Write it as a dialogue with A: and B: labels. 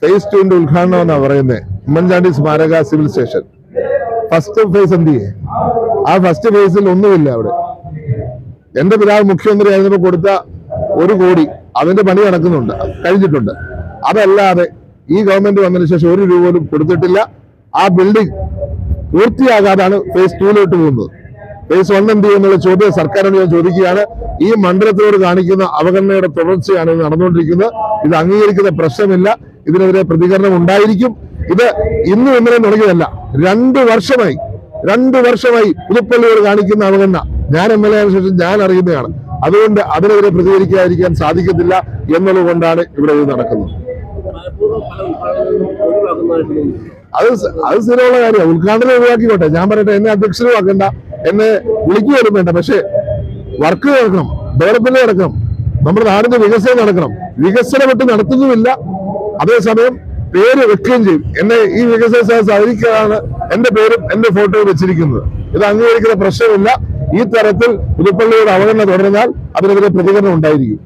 A: Face ടുവിന്റെ ഉദ്ഘാടനം എന്നാ പറയുന്നത് ഉമ്മൻചാണ്ടി സ്മാരക സിവിൽ സ്റ്റേഷൻ ഫസ്റ്റ് ഫേസ് എന്ത് ചെയ്യേ? ആ ഫസ്റ്റ് ഫേസിൽ ഒന്നുമില്ല അവിടെ. എന്റെ പിതാവ് മുഖ്യമന്ത്രി ആയിരുന്നപ്പോ കൊടുത്ത ഒരു കോടി അതിന്റെ പണി നടക്കുന്നുണ്ട് കഴിഞ്ഞിട്ടുണ്ട്. അതല്ലാതെ ഈ ഗവൺമെന്റ് വന്നതിന് ശേഷം ഒരു രൂപ പോലും കൊടുത്തിട്ടില്ല. ആ ബിൽഡിംഗ് പൂർത്തിയാകാതാണ് ഫേസ് ടൂയിലോട്ട് പോകുന്നത്. ഫേസ് വൺ എന്ത് ചെയ്യുന്നുള്ള ചോദ്യം സർക്കാരിനോട് ഞാൻ ചോദിക്കുകയാണ്. ഈ മണ്ഡലത്തിനോട് കാണിക്കുന്ന അവഗണനയുടെ തുടർച്ചയാണ് ഇത് നടന്നുകൊണ്ടിരിക്കുന്നത്. ഇത് അംഗീകരിക്കുന്ന പ്രശ്നമില്ല. ഇതിനെതിരെ പ്രതികരണം ഉണ്ടായിരിക്കും. ഇത് ഇന്നും ഇന്നലെ തുടങ്ങിയതല്ല. രണ്ട് വർഷമായി രണ്ട് വർഷമായി പുതുപ്പള്ളിയോട് കാണിക്കുന്ന അവഗണന. ഞാൻ എം എൽ എ ശേഷം ഞാൻ അറിയുന്നതാണ്. അതുകൊണ്ട് അതിനെതിരെ പ്രതികരിക്കാതിരിക്കാൻ സാധിക്കത്തില്ല എന്നുള്ളത് കൊണ്ടാണ് ഇവിടെ ഇത് നടക്കുന്നത്. അത് അത് സ്ഥിരമുള്ള കാര്യമാണ് ഉദ്ഘാടനം ഒഴിവാക്കിക്കോട്ടെ. ഞാൻ പറയട്ടെ എന്നെ അധ്യക്ഷനുമാക്കണ്ട എന്നെ വിളിക്കുകയും വേണ്ട. പക്ഷേ വർക്ക് നടക്കണം ഡെവലപ്മെന്റ് നടക്കണം നമ്മുടെ നാടിന്റെ വികസനം നടക്കണം. വികസനം വിട്ട് നടത്തുന്നുമില്ല. അതേസമയം പേര് വെക്കുകയും ചെയ്യും. എന്നെ ഈ വികസന അവരിക്കാണ് എന്റെ പേരും എന്റെ ഫോട്ടോയും വെച്ചിരിക്കുന്നത്. ഇത് അംഗീകരിക്കുന്ന പ്രശ്നമില്ല. ഈ തരത്തിൽ പുതുപ്പള്ളിയുടെ അവഗണന തുടർന്നാൽ അതിനെതിരെ പ്രതികരണം ഉണ്ടായിരിക്കും.